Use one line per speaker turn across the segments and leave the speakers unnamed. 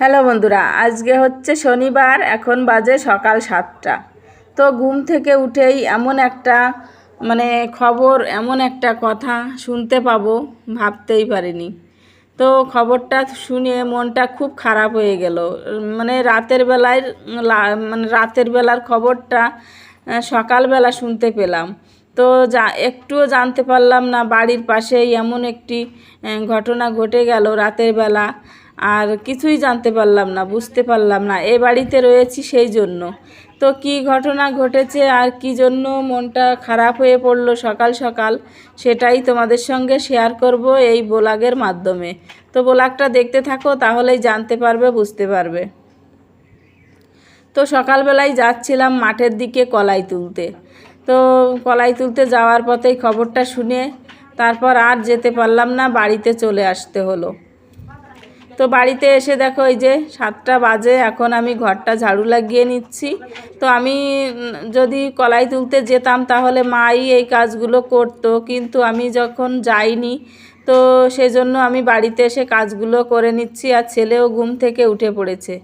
Hello বন্ধুরা, আজকে হচ্ছে শনিবার, এখন বাজে সকাল সাতটা। তো ঘুম থেকে উঠেই এমন একটা মানে খবর, এমন একটা কথা শুনতে পাবো, ভাবতেই পারিনি। তো খবরটা শুনে মনটা খুব খারাপ হয়ে গেল। মানে রাতের বেলায় মানে রাতের বেলার খবরটা সকালবেলা শুনতে পেলাম। তো যা, একটুও জানতে পারলাম না, বাড়ির পাশেই এমন একটি ঘটনা ঘটে গেল রাতের বেলা। আর কিছুই জানতে পারলাম না, বুঝতে পারলাম না। এ বাড়িতে রয়েছি সেই জন্য। তো কি ঘটনা ঘটেছে আর কি জন্য মনটা খারাপ হয়ে পড়ল সকাল সকাল, সেটাই তোমাদের সঙ্গে শেয়ার করব এই ব্লগের মাধ্যমে। তো ব্লগটা দেখতে থাকো, তাহলেই জানতে পারবে, বুঝতে পারবে। তো সকালবেলায় যাচ্ছিলাম মাঠের দিকে কলাই তুলতে। তো কলাই তুলতে যাওয়ার পথেই খবরটা শুনে তারপর আর যেতে পারলাম না, বাড়িতে চলে আসতে হলো। তো বাড়িতে এসে দেখো এই যে সাতটা বাজে, এখন আমি ঘরটা ঝাড়ু লাগিয়ে নিচ্ছি। তো আমি যদি কলাই তুলতে যেতাম তাহলে মাই এই কাজগুলো করতো, কিন্তু আমি যখন যাইনি, তো সেজন্য আমি বাড়িতে এসে কাজগুলো করে নিচ্ছি আর ছেলেও ঘুম থেকে উঠে পড়েছে।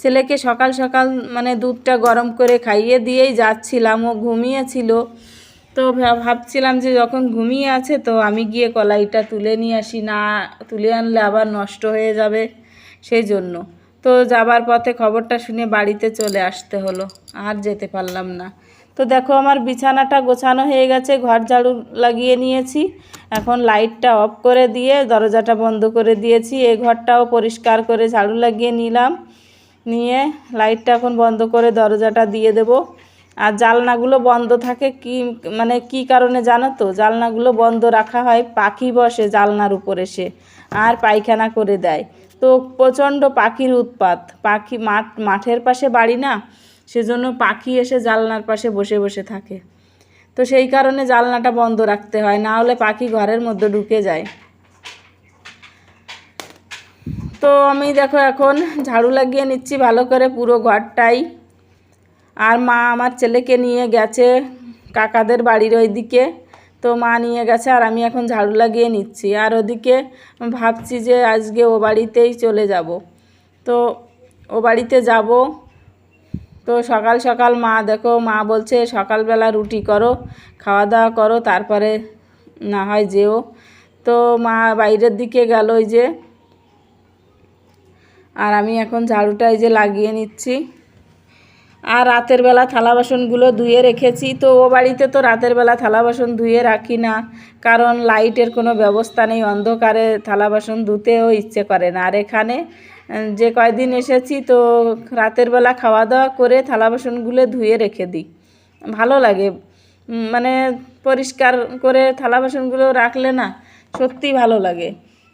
ছেলেকে সকাল সকাল মানে দুধটা গরম করে খাইয়ে দিয়েই যাচ্ছিলাম, ও ঘুমিয়েছিল। তো ভাবছিলাম যে যখন ঘুমিয়ে আছে তো আমি গিয়ে কলাইটা তুলে নিয়ে আসি। না তুলে আনলে আবার নষ্ট হয়ে যাবে সেই জন্য তো যাবার পথে খবরটা শুনে বাড়িতে চলে আসতে হলো। আর যেতে পারলাম না। তো দেখো আমার বিছানাটা গোছানো হয়ে গেছে, ঘর ঝাড়ু লাগিয়ে নিয়েছি। এখন লাইটটা অফ করে দিয়ে দরজাটা বন্ধ করে দিয়েছি। এই ঘরটাও পরিষ্কার করে ঝাড়ু লাগিয়ে নিলাম। নিয়ে লাইটটা এখন বন্ধ করে দরজাটা দিয়ে দেব। আর জালনাগুলো বন্ধ থাকে কি মানে কি কারণে জানো তো? জালনাগুলো বন্ধ রাখা হয়, পাখি বসে জালনার উপরে এসে আর পায়খানা করে দেয়। তো প্রচণ্ড পাখির উৎপাত। পাখি মাঠ, মাঠের পাশে বাড়ি না, সেজন্য পাখি এসে জালনার পাশে বসে বসে থাকে। তো সেই কারণে জালনাটা বন্ধ রাখতে হয়, না হলে পাখি ঘরের মধ্যে ঢুকে যায়। তো আমি দেখো এখন ঝাড়ু লাগিয়ে নিচ্ছি, ভালো করে পুরো ঘরটাই। আর মা আমার ছেলেকে নিয়ে গেছে কাকাদের বাড়ির ওইদিকে। তো মা নিয়ে গেছে আর আমি এখন ঝাড়ু লাগিয়ে নিচ্ছি। আর ওদিকে ভাবছি যে আজকে ও বাড়িতেই চলে যাব। তো ও বাড়িতে যাব। তো সকাল সকাল মা দেখো, মা বলছে সকালবেলা রুটি করো, খাওয়া দাওয়া করো, তারপরে না হয় যেও। তো মা বাইরের দিকে গেল ওই যে। আর আমি এখন ঝাড়ুটা এই যে লাগিয়ে নিচ্ছি। আর রাতের বেলা থালা বাসনগুলো ধুয়ে রেখেছি। তো ও বাড়িতে তো রাতের বেলা থালা বাসন ধুয়ে রাখি না। কারণ লাইটের কোনো ব্যবস্থা নেই, অন্ধকারে থালা বাসন ধুতেও ইচ্ছে করে না। আর এখানে যে কয়দিন এসেছি, তো রাতের বেলা খাওয়া দাওয়া করে থালা বাসনগুলো ধুয়ে রেখে দিই। ভালো লাগে। মানে পরিষ্কার করে থালা বাসনগুলো রাখলে না সত্যি ভালো লাগে।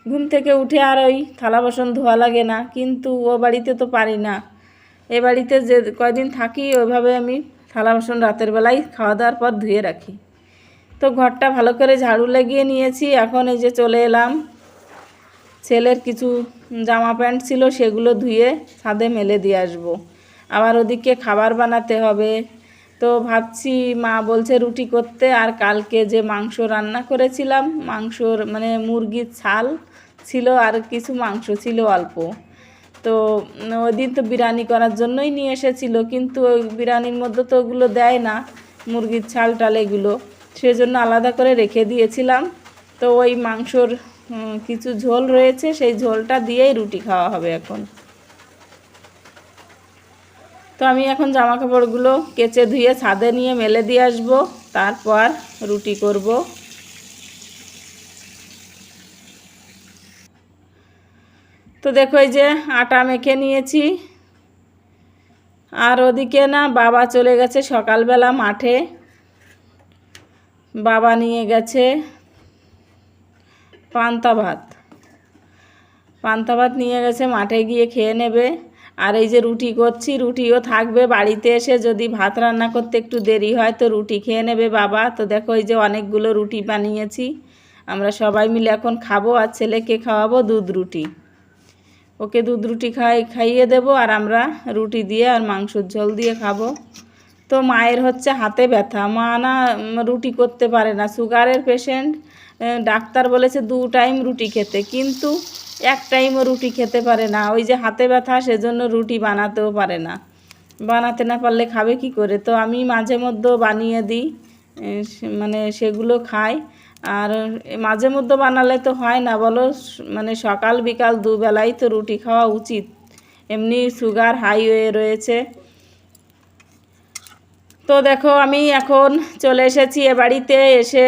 ঘুম থেকে উঠে আর ওই থালা বাসন ধোয়া লাগে না। কিন্তু ও বাড়িতে তো পারি না। এ বাড়িতে যে কয়দিন থাকি, ওইভাবে আমি থালা বাসন রাতের বেলায় খাওয়া দাওয়ার পর ধুয়ে রাখি। তো ঘরটা ভালো করে ঝাড়ু লাগিয়ে নিয়েছি, এখন এই যে চলে এলাম। ছেলের কিছু জামা প্যান্ট ছিল, সেগুলো ধুয়ে ছাদে মেলে দিয়ে আসব। আবার ওদিকে খাবার বানাতে হবে। তো ভাবছি মা বলছে রুটি করতে, আর কালকে যে মাংস রান্না করেছিলাম, মাংসর মানে মুরগির ছাল ছিল, আর কিছু মাংস ছিল অল্প। তো ওই দিন তো বিরিয়ানি করার জন্যই নিয়ে এসেছিল, কিন্তু ওই বিরিয়ানির মধ্যে তো ওগুলো দেয় না, মুরগির ছাল টাল এগুলো। সেজন্য আলাদা করে রেখে দিয়েছিলাম। তো ওই মাংসর কিছু ঝোল রয়েছে, সেই ঝোলটা দিয়েই রুটি খাওয়া হবে এখন। তো আমি এখন জামা কাপড়গুলো কেচে ধুয়ে ছাদে নিয়ে মেলে দিয়ে আসব, তারপর রুটি করব। তো দেখো এই যে আটা মেখে নিয়েছি। আর ওদিকে না বাবা চলে গেছে সকালবেলা মাঠে। বাবা নিয়ে গেছে পান্তা ভাত। পান্তা ভাত নিয়ে গেছে, মাঠে গিয়ে খেয়ে নেবে। আর এই যে রুটি করছি, রুটিও থাকবে বাড়িতে এসে। যদি ভাত রান্না করতে একটু দেরি হয় তো রুটি খেয়ে নেবে বাবা। তো দেখো এই যে অনেকগুলো রুটি বানিয়েছি। আমরা সবাই মিলে এখন খাব আর ছেলেকে খাওয়াবো দুধ রুটি। ওকে দুধ রুটি খাই, খাইয়ে দেবো আর আমরা রুটি দিয়ে আর মাংসর ঝোল দিয়ে খাব। তো মায়ের হচ্ছে হাতে ব্যথা। মা না রুটি করতে পারে না। সুগারের পেশেন্ট ডাক্তার বলেছে দু টাইম রুটি খেতে। কিন্তু এক টাইমও রুটি খেতে পারে না। ওই যে হাতে ব্যথা, সেজন্য রুটি বানাতেও পারে না। বানাতে না পারলে খাবে কি করে? তো আমি মাঝে মধ্যে বানিয়ে দিই। মানে সেগুলো খায় আর মাঝে মধ্যে বানালে তো হয় না, বলো? মানে সকাল বিকাল দুবেলাই তো রুটি খাওয়া উচিত। এমনি সুগার হাই হয়ে রয়েছে। তো দেখো, আমি এখন চলে এসেছি এ বাড়িতে। এসে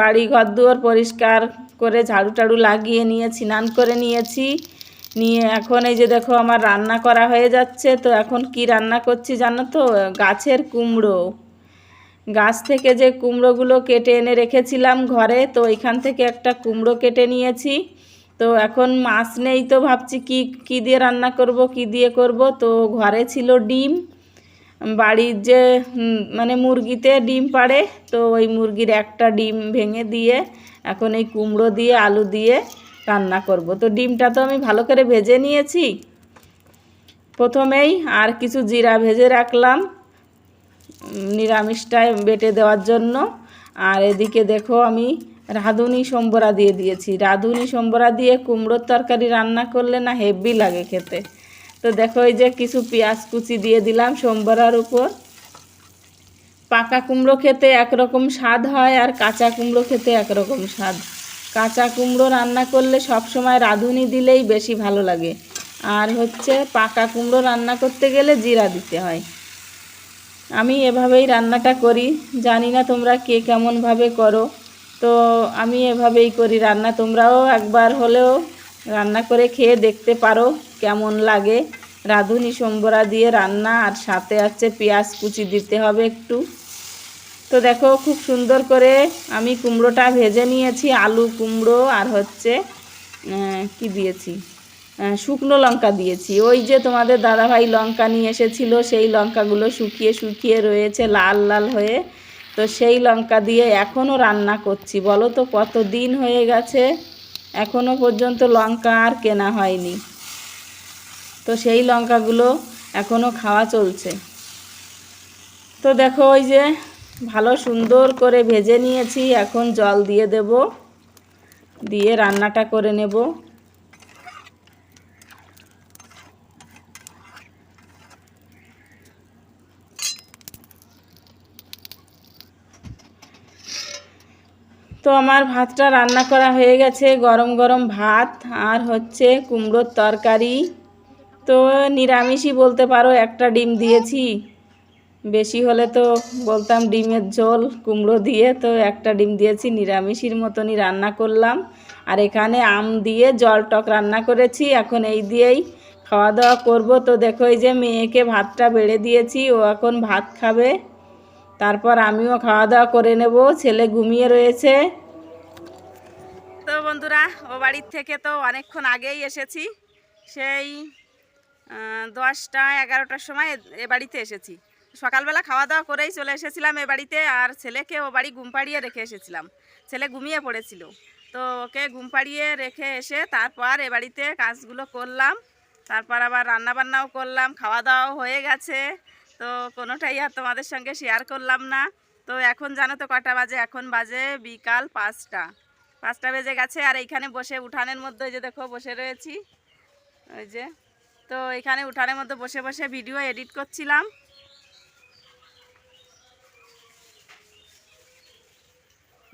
বাড়ি ঘর দুয়ার পরিষ্কার করে ঝাড়ু টাড়ু লাগিয়ে নিয়ে, স্নান করে নিয়েছি। নিয়ে এখন এই যে দেখো, আমার রান্না করা হয়ে যাচ্ছে। তো এখন কি রান্না করছি জানো তো? গাছের কুমড়ো। গাছ থেকে যে কুমড়োগুলো কেটে এনে রেখেছিলাম ঘরে, তো এখান থেকে একটা কুমড়ো কেটে নিয়েছি। তো এখন মাছ নেই তো ভাবছি কি কি দিয়ে রান্না করব, কি দিয়ে করব। তো ঘরে ছিল ডিম। বাড়ির যে মানে মুরগিতে ডিম পাড়ে, তো ওই মুরগির একটা ডিম ভেঙে দিয়ে এখন এই কুমড়ো দিয়ে, আলু দিয়ে রান্না করব। তো ডিমটা তো আমি ভালো করে ভেজে নিয়েছি। প্রথমেই আর কিছু জিরা ভেজে রাখলাম। নিরামিষটায় বেটে দেওয়ার জন্য। আর এদিকে দেখো আমি রাঁধুনি সম্বরা দিয়ে দিয়েছি। রাঁধুনি সম্বরা দিয়ে কুমড়োর তরকারি রান্না করলে না হেভি লাগে খেতে। তো দেখো এই যে কিছু পেঁয়াজ কুচি দিয়ে দিলাম সম্বরার উপর। পাকা কুমড়ো খেতে একরকম স্বাদ হয় আর কাঁচা কুমড়ো খেতে একরকম স্বাদ। কাঁচা কুমড়ো রান্না করলে সব সময় রাঁধুনি দিলেই বেশি ভালো লাগে। আর হচ্ছে পাকা কুমড়ো রান্না করতে গেলে জিরা দিতে হয়। আমি এভাবেই রান্নাটা করি। জানি না তোমরা কে কেমনভাবে করো। তো আমি এভাবেই করি রান্না। তোমরাও একবার হলেও রান্না করে খেয়ে দেখতে পারো কেমন লাগে। রাঁধুনি সম্বরা দিয়ে রান্না আর সাথে আছে পেঁয়াজ কুচি দিতে হবে একটু। তো দেখো খুব সুন্দর করে আমি কুমড়োটা ভেজে নিয়েছি, আলু কুমড়ো আর হচ্ছে কি দিয়েছি? শুকনো লঙ্কা দিয়েছি। ওই যে তোমাদের দাদাভাই লঙ্কা নিয়ে এসেছিল, সেই লঙ্কাগুলো শুকিয়ে শুকিয়ে রয়েছে, লাল লাল হয়ে। তো সেই লঙ্কা দিয়ে এখনও রান্না করছি। বলো তো কত দিন হয়ে গেছে? এখনও পর্যন্ত লঙ্কা আর কেনা হয়নি। তো সেই লঙ্কাগুলো এখনও খাওয়া চলছে। তো দেখো, ওই যে ভালো সুন্দর করে ভেজে নিয়েছি। এখন জল দিয়ে দেব, দিয়ে রান্নাটা করে নেব। তো আমার ভাতটা রান্না করা হয়ে গেছে, গরম গরম ভাত আর হচ্ছে কুমড়োর তরকারি। তো নিরামিষই বলতে পারো, একটা ডিম দিয়েছি। বেশি হলে তো বলতাম ডিমের ঝোল, কুমড়ো দিয়ে তো একটা ডিম দিয়েছি, নিরামিষের মতনই রান্না করলাম। আর এখানে আম দিয়ে জল টক রান্না করেছি, এখন এই দিয়েই খাওয়া দাওয়া করব। তো দেখো এই যে মেয়েকে ভাতটা বেড়ে দিয়েছি, ও এখন ভাত খাবে। তারপর আমিও খাওয়া দাওয়া করে নেব, ছেলে ঘুমিয়ে রয়েছে। তো বন্ধুরা, ও বাড়ির থেকে তো অনেকক্ষণ আগেই এসেছি। সেই দশটা, এগারোটার সময় এ- বাড়িতে এসেছি। সকালবেলা খাওয়া দাওয়া করেই চলে এসেছিলাম এ বাড়িতে, আর ছেলেকে ও বাড়ি ঘুম পাড়িয়ে রেখে এসেছিলাম। ছেলে ঘুমিয়ে পড়েছিল। তো ওকে ঘুম পাড়িয়ে রেখে এসে তারপর এ বাড়িতে কাজগুলো করলাম। তারপর আবার রান্না বান্নাও করলাম, খাওয়া দাওয়াও হয়ে গেছে। তো কোনোটাই আর তোমাদের সঙ্গে শেয়ার করলাম না। তো এখন জানো তো কটা বাজে? এখন বাজে বিকাল পাঁচটা। পাঁচটা বেজে গেছে আর এইখানে বসে উঠানের মধ্যে যে দেখো বসে রয়েছি। ওই যে। তো এখানে উঠানের মধ্যে বসে বসে ভিডিও এডিট করছিলাম।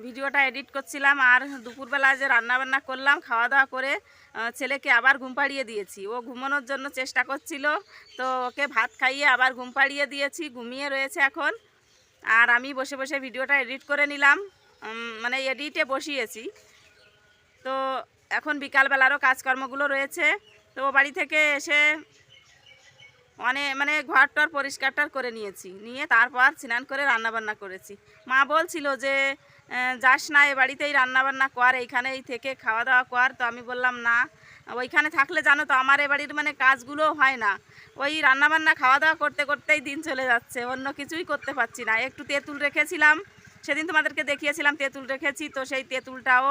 ভিডিওটা এডিট করছিলাম আর দুপুরবেলা যে রান্না বান্না করলাম খাওয়া দাওয়া করে ছেলেকে আবার ঘুম পাড়িয়ে দিয়েছি। ও ঘুমানোর জন্য চেষ্টা করছিল, তো ওকে ভাত খাইয়ে আবার ঘুম পাড়িয়ে দিয়েছি, ঘুমিয়ে রয়েছে এখন। আর আমি বসে বসে ভিডিওটা এডিট করে নিলাম মানে এডিটে বসিয়েছি। তো এখন বিকালবেলারও কাজকর্মগুলো রয়েছে, তো বাড়ি থেকে এসে মানে ঘর টর পরিষ্কারটার করে নিয়েছি। নিয়ে তারপর স্নান করে রান্নাবান্না করেছি। মা বলছিল যে যাস না, এ বাড়িতেই রান্নাবান্না কর, এইখানেই থেকে খাওয়া দাওয়া কর। তো আমি বললাম, না, ওইখানে থাকলে জানো তো, আমার এ বাড়ির মানে কাজগুলো হয় না। ওই রান্নাবান্না খাওয়া দাওয়া করতে, করতেই দিন চলে যাচ্ছে, অন্য কিছুই করতে পারছি না। একটু তেঁতুল রেখেছিলাম সেদিন তোমাদেরকে দেখিয়েছিলাম তেঁতুল রেখেছি, তো সেই তেঁতুলটাও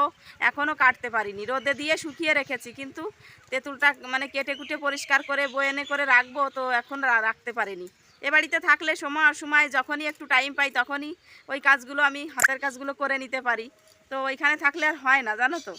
এখনও কাটতে পারিনি। রোদে দিয়ে শুকিয়ে রেখেছি, কিন্তু তেঁতুলটা মানে কেটে কুটে পরিষ্কার করে বয়েনে করে রাখব, তো এখন রাখতে পারিনি। এ বাড়িতে থাকলে সময় সময় যখনই একটু টাইম পাই তখনই ওই কাজগুলো আমি, হাতের কাজগুলো করে নিতে পারি। তো ওইখানে থাকলে আর হয় না, জানো তো?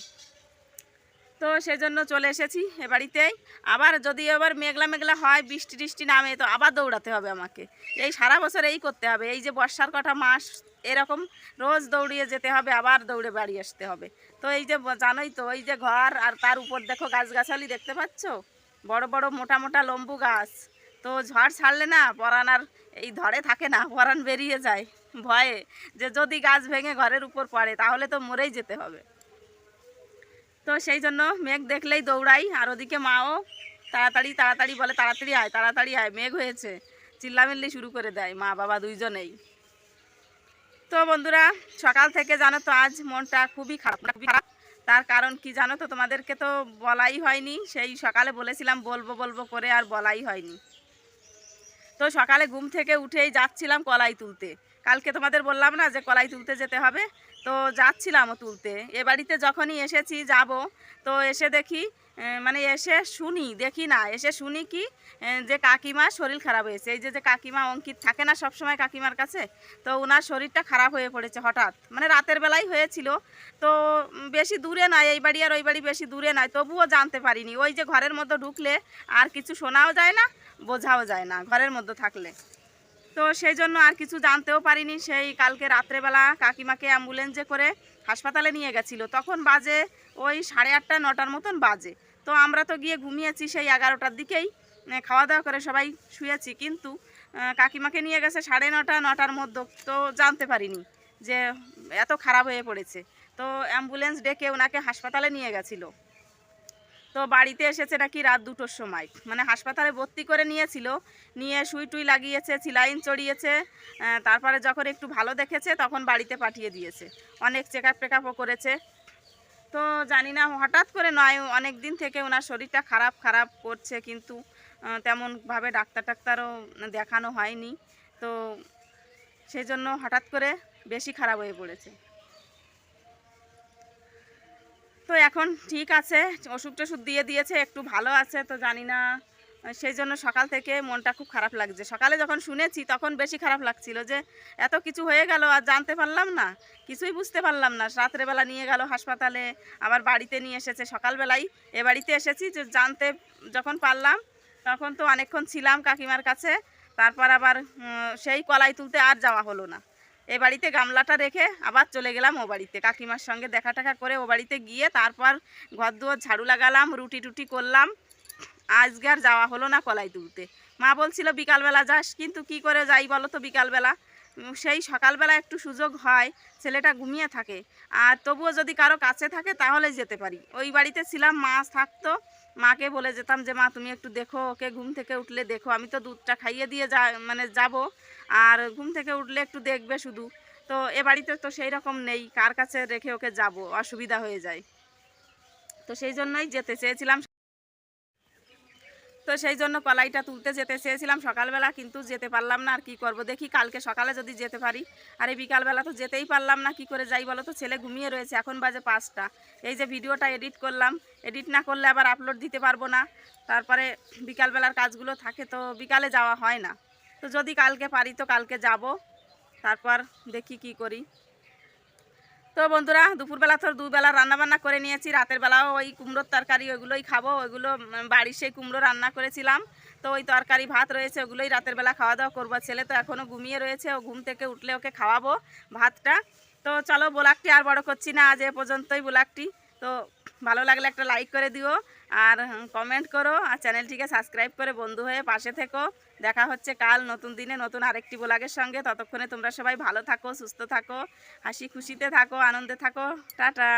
তো সেজন্য চলে এসেছি এ বাড়িতেই। আবার যদি এবার মেঘলা মেঘলা হয়, বৃষ্টি টিষ্টি নামে, তো আবার দৌড়াতে হবে আমাকে। এই সারা বছর এই করতে হবে। এই যে বর্ষার কটা মাস, এরকম রোজ দৌড়িয়ে যেতে হবে, আবার দৌড়ে বাড়ি আসতে হবে। তো এই যে জানোই তো, এই যে ঘর আর তার উপর দেখো গাছগাছালি দেখতে পাচ্ছ? বড় বড় মোটা মোটা লম্বু গাছ। তো ঝড় ছাড়লে না পরান আর এই ধরে থাকে না পরান বেরিয়ে যায় ভয়ে। যে যদি গাছ ভেঙে ঘরের উপর পড়ে, তাহলে তো মরেই যেতে হবে। তো সেই জন্য মেঘ দেখলেই দৌড়াই, আর ওদিকে মাও তাড়াতাড়ি তাড়াতাড়ি বলে, তাড়াতাড়ি আয় তাড়াতাড়ি আয়। মেঘ হয়েছে, চিল্লামিল্লি শুরু করে দেয় মা বাবা দুইজনেই। তো বন্ধুরা, সকাল থেকে জানো তো আজ মনটা খুবই খারাপ খারাপ। তার কারণ কি জানো তো, তোমাদেরকে তো বলাই হয়নি, সেই সকালে বলেছিলাম বলব বলব করে আর বলাই হয়নি। তো সকালে ঘুম থেকে উঠেই যাচ্ছিলাম কলাই তুলতে। কালকে তোমাদের বললাম না যে কলাই তুলতে যেতে হবে তো যাচ্ছিলামও তুলতে। এ বাড়িতে যখনই এসেছি যাব, তো এসে দেখি মানে এসে শুনি, দেখি না, এসে শুনি কি যে কাকিমার শরীর খারাপ হয়েছে। এই যে যে কাকিমা অঙ্কিত থাকে না সব সময় কাকিমার কাছে, তো ওনার শরীরটা খারাপ হয়ে পড়েছে হঠাৎ। মানে রাতের বেলায় হয়েছিল, তো বেশি দূরে নয়, এই বাড়ি আর ওই বাড়ি বেশি দূরে নয়, তবুও জানতে পারিনি। ওই যে ঘরের মধ্যে ঢুকলে আর কিছু শোনাও যায় না, বোঝাও যায় না, ঘরের মধ্যে থাকলে। তো সেই জন্য আর কিছু জানতেও পারিনি। সেই কালকে রাত্রেবেলা কাকিমাকে অ্যাম্বুলেন্সে করে হাসপাতালে নিয়ে গেছিল। তখন বাজে ওই সাড়ে আটটা, নটার মতন বাজে। তো আমরা তো গিয়ে ঘুমিয়েছি সেই এগারোটার দিকেই। খাওয়া দাওয়া করে সবাই শুয়েছি। কিন্তু কাকিমাকে নিয়ে গেছে সাড়ে নটা, নটার মধ্যে। তো জানতে পারিনি যে এত খারাপ হয়ে পড়েছে। তো অ্যাম্বুলেন্স ডেকে ওনাকে হাসপাতালে নিয়ে গেছিল। তো বাড়িতে এসেছে নাকি রাত দুটোর সময়। মানে হাসপাতালে ভর্তি করে নিয়েছিল, নিয়ে সুই টুই লাগিয়েছে, সিলাইন চড়িয়েছে তারপরে যখন একটু ভালো দেখেছে তখন বাড়িতে পাঠিয়ে দিয়েছে। অনেক চেক আপ টেকআপও করেছে। তো জানি না, হঠাৎ করে নয়, অনেক দিন থেকে ওনার শরীরটা খারাপ খারাপ করছে কিন্তু তেমনভাবে ডাক্তার টাক্তারও দেখানো হয়নি। তো সেই জন্য হঠাৎ করে বেশি খারাপ হয়ে পড়েছে। তো এখন ঠিক আছে, ওষুধ টষুধ দিয়ে দিয়েছে, একটু ভালো আছে তো জানি না। সেই জন্য সকাল থেকে মনটা খুব খারাপ লাগছে। সকালে যখন শুনেছি তখন বেশি খারাপ লাগছিল যে, এত কিছু হয়ে গেল আর জানতে পারলাম না, কিছুই বুঝতে পারলাম না। রাত্রেবেলা নিয়ে গেল হাসপাতালে, আবার বাড়িতে নিয়ে এসেছে সকালবেলায় এ বাড়িতে এসেছি যে জানতে যখন পারলাম, তখন তো অনেকক্ষণ ছিলাম কাকিমার কাছে, তারপর আবার সেই কলাই তুলতে আর যাওয়া হলো না। এ বাড়িতে গামলাটা রেখে আবার চলে গেলাম ও বাড়িতে। কাকিমার সঙ্গে দেখা টাকা করে ও বাড়িতে গিয়ে তারপর ঘর দুয়ার ঝাড়ু লাগালাম, রুটি টুটি করলাম। আজকে আর যাওয়া হলো না কলাই তুলতে। মা বলছিল, বিকালবেলা যাস, কিন্তু কি করে যাই বলো তো বিকালবেলা? সেই সকালবেলা একটু সুযোগ হয়, ছেলেটা ঘুমিয়ে থাকে। আর তবুও যদি কারও কাছে থাকে, তাহলে যেতে পারি। ওই বাড়িতে ছিলাম, মা থাকতো। মাকে বলে যেতাম যে, মা, তুমি একটু দেখো, ওকে ঘুম থেকে উঠলে দেখো। আমি তো দুধটা খাইয়ে দিয়ে যা মানে যাব। আর ঘুম থেকে উঠলে একটু দেখবে শুধু। তো এ বাড়িতে তো সেই রকম নেই। কার কাছে রেখে ওকে যাব? অসুবিধা হয়ে যায়। তো সেই জন্যই যেতে চেয়েছিলাম তো সেই জন্য কলাইটা তুলতে যেতে চেয়েছিলাম সকালবেলা, কিন্তু যেতে পারলাম না আর কি করব। দেখি কালকে সকালে যদি যেতে পারি। আর এই বিকালবেলা তো যেতেই পারলাম না, কি করে যাই বলো তো? ছেলে ঘুমিয়ে রয়েছে, এখন বাজে পাঁচটা। এই যে ভিডিওটা এডিট করলাম, এডিট না করলে আবার আপলোড দিতে পারব না। তারপরে বিকালবেলার কাজগুলো থাকে তো বিকালে যাওয়া হয় না। তো যদি কালকে পারি তো কালকে যাব। তারপর দেখি কি করি। তো বন্ধুরা, দুপুরবেলা তো দুবেলা রান্না বান্না করে নিয়েছি, রাতের বেলাও ওই কুমড়োর তরকারি ওইগুলোই খাব, ওইগুলো বাড়ির সেই কুমড়ো রান্না করেছিলাম। তো ওই তরকারি, ভাত রয়েছে, ওগুলোই রাতের বেলা খাওয়া দাওয়া করব। ছেলে তো এখনও ঘুমিয়ে রয়েছে, ও ঘুম থেকে উঠলে ওকে খাওয়াবো ভাতটা। তো চলো ব্লগটি আর বড় করছি না, আজ এ পর্যন্তই ব্লগটি। তো ভালো লাগলে একটা লাইক করে দিও, আর কমেন্ট করো, আর চ্যানেলটিকে সাবস্ক্রাইব করে বন্ধু হয়ে পাশে থেকো। দেখা হচ্ছে কাল নতুন দিনে নতুন আরেকটি ব্লগের সঙ্গে। ততক্ষণে তোমরা সবাই ভালো থাকো, সুস্থ থাকো, হাসি খুশিতে থাকো, আনন্দে থাকো। টাটা।